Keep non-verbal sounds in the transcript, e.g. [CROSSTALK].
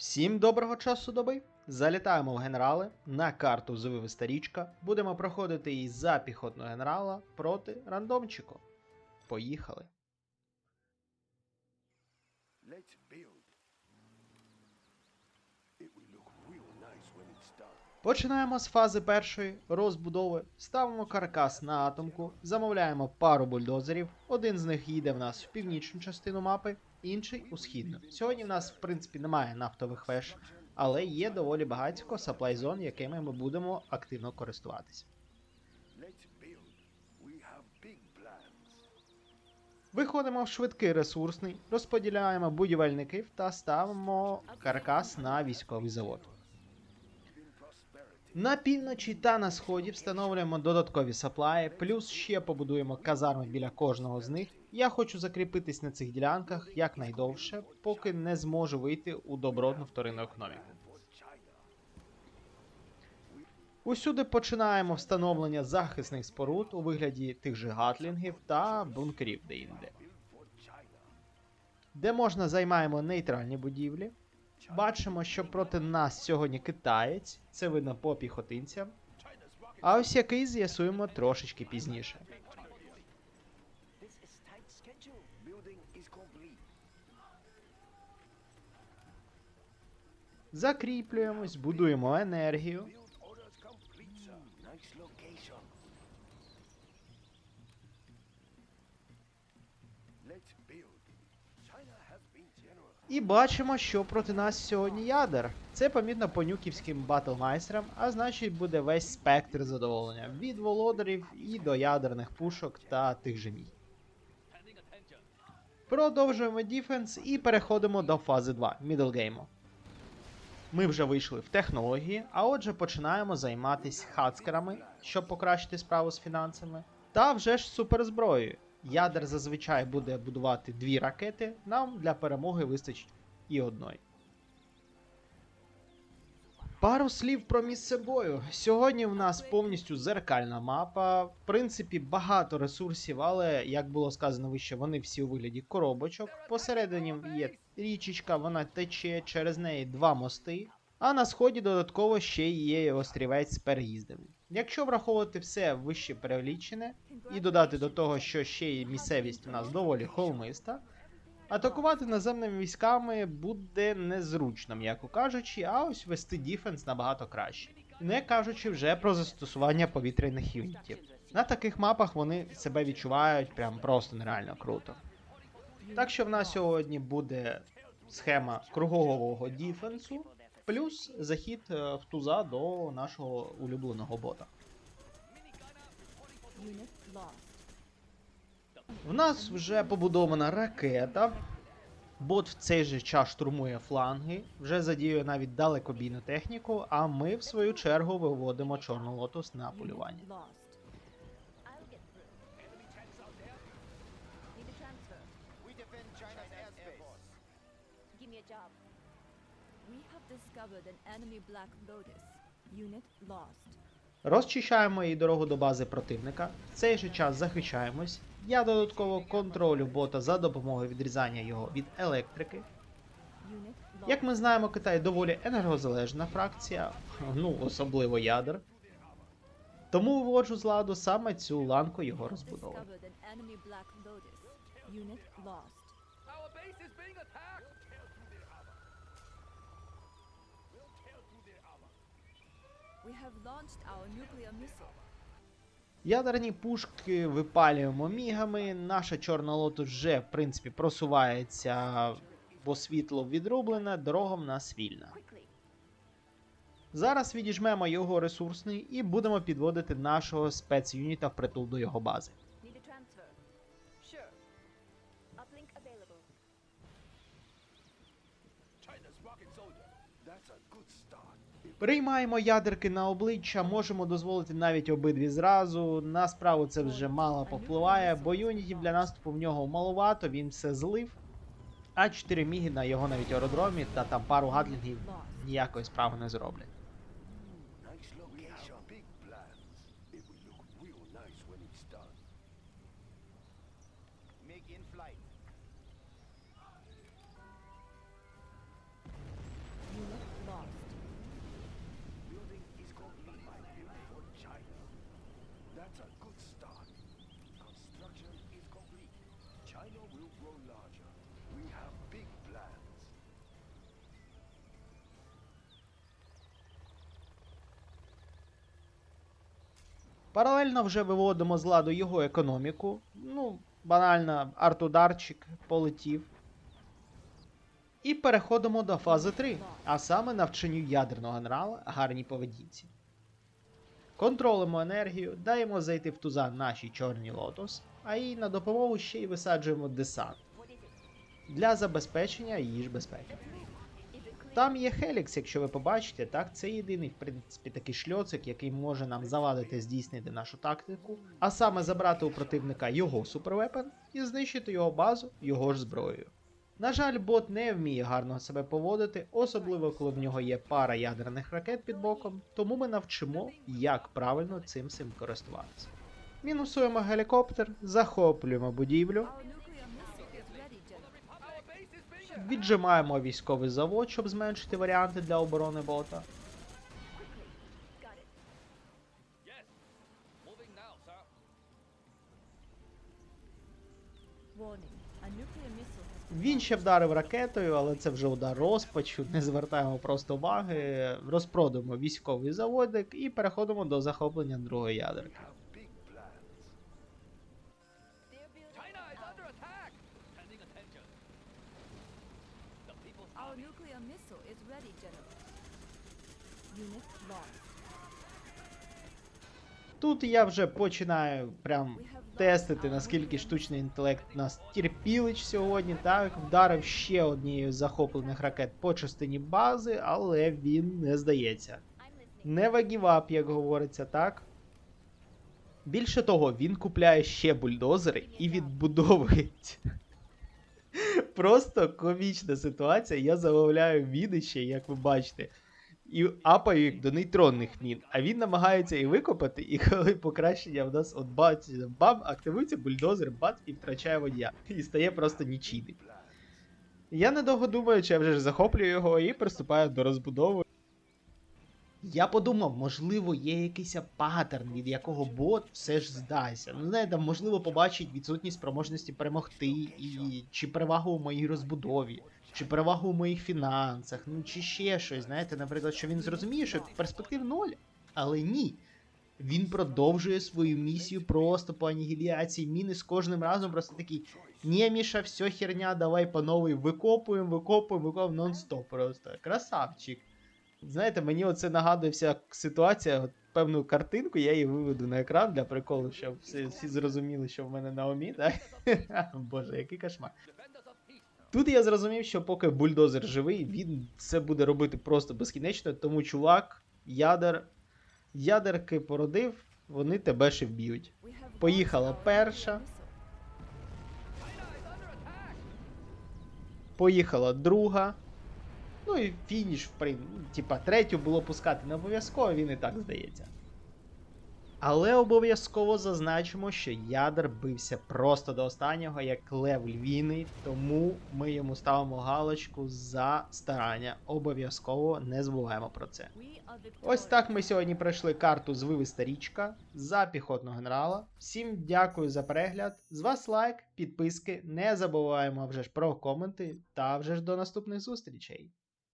Всім доброго часу доби! Залітаємо в генерали на карту Звивиста річка. Будемо проходити її за піхотного генерала проти рандомчику. Поїхали. Let's build. It will look real nice when it's done. Починаємо з фази першої розбудови. Ставимо каркас на атомку, замовляємо пару бульдозерів. Один з них їде в нас в північну частину мапи, інший у східну. Сьогодні в нас, в принципі, немає нафтових веж, але є доволі багатько саплайзон, якими ми будемо активно користуватися. Виходимо в швидкий ресурсний, розподіляємо будівельників та ставимо каркас на військовий завод. На півночі та на сході встановлюємо додаткові саплаї, плюс ще побудуємо казарми біля кожного з них. Я хочу закріпитись на цих ділянках якнайдовше, поки не зможу вийти у добротну вторинну економіку. Усюди починаємо встановлення захисних споруд у вигляді тих же гатлінгів та бункерів деінде. Де можна займаємо нейтральні будівлі. Бачимо, що проти нас сьогодні китаєць, це видно по піхотинцям. А ось який з'ясуємо трошечки пізніше. Закріплюємось, будуємо енергію. Let's build. І бачимо, що проти нас сьогодні ядер. Це помітно по нюківським батлмайстерам, а значить буде весь спектр задоволення від володарів і до ядерних пушок та тих же мій. Продовжуємо діфенс і переходимо до фази 2 мідлгейму. Ми вже вийшли в технології, а отже починаємо займатися хацкерами, щоб покращити справу з фінансами. Та вже ж суперзброєю. Ядер зазвичай буде будувати дві ракети, нам для перемоги вистачить і одної. Пару слів про місце бою. Сьогодні в нас повністю зеркальна мапа. В принципі, багато ресурсів, але як було сказано вище, вони всі у вигляді коробочок. Посередині є річечка, вона тече, через неї два мости. А на сході додатково ще є острівець з переїздами. Якщо враховувати все вище перелічене і додати до того, що ще й місцевість у нас доволі холмиста, атакувати наземними військами буде незручно, м'яко кажучи, а ось вести діфенс набагато краще. Не кажучи вже про застосування повітряних юнітів. На таких мапах вони себе відчувають прям просто нереально круто. Так що в нас сьогодні буде схема кругового діфенсу, плюс захід е, в туза до нашого улюбленого бота. В нас вже побудована ракета. Бот в цей же час штурмує фланги, вже задіює навіть далекобійну техніку, а ми, в свою чергу, виводимо чорну лотос на полювання. Give me a job. Розчищаємо її дорогу до бази противника. В цей же час захищаємось. Я додатково контролю бота за допомогою відрізання його від електрики. Як ми знаємо, Китай доволі енергозалежна фракція, ну особливо ядер. Тому виводжу з ладу саме цю ланку його розбудови. Ядерні пушки випалюємо мігами. Наша чорна лотус вже, в принципі, просувається, бо світло відрублене, дорога в нас вільна. Зараз відіжмемо його ресурсний і будемо підводити нашого спецюніта в притул до його бази. China's rocket soldier. Приймаємо ядерки на обличчя, можемо дозволити навіть обидві зразу. На справу це вже мало повпливає, бо юнітів для наступу в нього маловато, він все злив. А 4 міги на його навіть аеродромі та там пару гатлінгів ніякої справи не зроблять. nice location. big plans. It will look real nice when it's done. Make in flight. Паралельно вже виводимо з ладу його економіку. Ну, банально, арт-ударчик полетів. І переходимо до фази 3, а саме навчанню ядерного генерала гарній поведінці. Контролимо енергію, даємо зайти в туза нашій чорній лотос, а їй на допомогу ще й висаджуємо десант для забезпечення її ж безпеки. Там є Хелікс, якщо ви побачите, так це єдиний, в принципі, такий шльоцик, який може нам завадити здійснити нашу тактику, а саме забрати у противника його супервепен і знищити його базу його ж зброєю. На жаль, бот не вміє гарно себе поводити, особливо коли в нього є пара ядерних ракет під боком, тому ми навчимо, як правильно цим всім користуватися. Мінусуємо гелікоптер, захоплюємо будівлю, віджимаємо військовий завод, щоб зменшити варіанти для оборони бота. Він ще вдарив ракетою, але це вже удар розпачу. Не звертаємо просто уваги. Розпродаємо військовий заводик і переходимо до захоплення другої ядерки. Ready, General. Unit lost. Тут я вже починаю прям тестити, наскільки штучний інтелект нас терпілич сьогодні. Так, вдарив ще однією з захоплених ракет по частині бази, але він не здається. Не вагівап, як говориться, так? Більше того, він купляє ще бульдозери і відбудовується. Просто комічна ситуація. Я замовляю міни ще, як ви бачите, і апаю їх до нейтронних мін. А він намагається і викопати, і коли покращення в нас от бац, бам, активується бульдозер, бат і втрачає водія. І стає просто нічийний. Я недовго думаю, чи я вже захоплюю його і приступаю до розбудови. Я подумав, можливо, є якийсь паттерн, від якого бот все ж здасться. Ну, знаєте, можливо, побачить відсутність спроможності перемогти, і чи перевагу у моїй розбудові, чи перевагу у моїх фінансах, ну чи ще щось. Знаєте, наприклад, що він зрозуміє, що перспектив ноль. Але ні. Він продовжує свою місію просто по анігіляції міни з кожним разом просто такий. Ні, Міша, все херня, давай по новій викопуємо, викопуємо, викопуємо нон-стоп просто. Красавчик. Знаєте, мені оце нагадує вся ситуація, певну картинку, я її виведу на екран для приколу, щоб всі, всі зрозуміли, що в мене на умі, так? [LAUGHS] Боже, який кошмар. Тут я зрозумів, що поки бульдозер живий, він це буде робити просто безкінечно, тому чувак, ядер, ядерки породив, вони тебе ще вб'ють. Поїхала перша. Поїхала друга. Ну і фініш, в прин... ну, типа, третю було пускати не обов'язково, він і так здається. Але обов'язково зазначимо, що ядер бився просто до останнього, як лев львіний, тому ми йому ставимо галочку за старання. Обов'язково не забуваємо про це. Ось так ми сьогодні пройшли карту з вивиста річка за піхотного генерала. Всім дякую за перегляд. З вас лайк, підписки. Не забуваємо вже ж про коменти та вже ж до наступних зустрічей.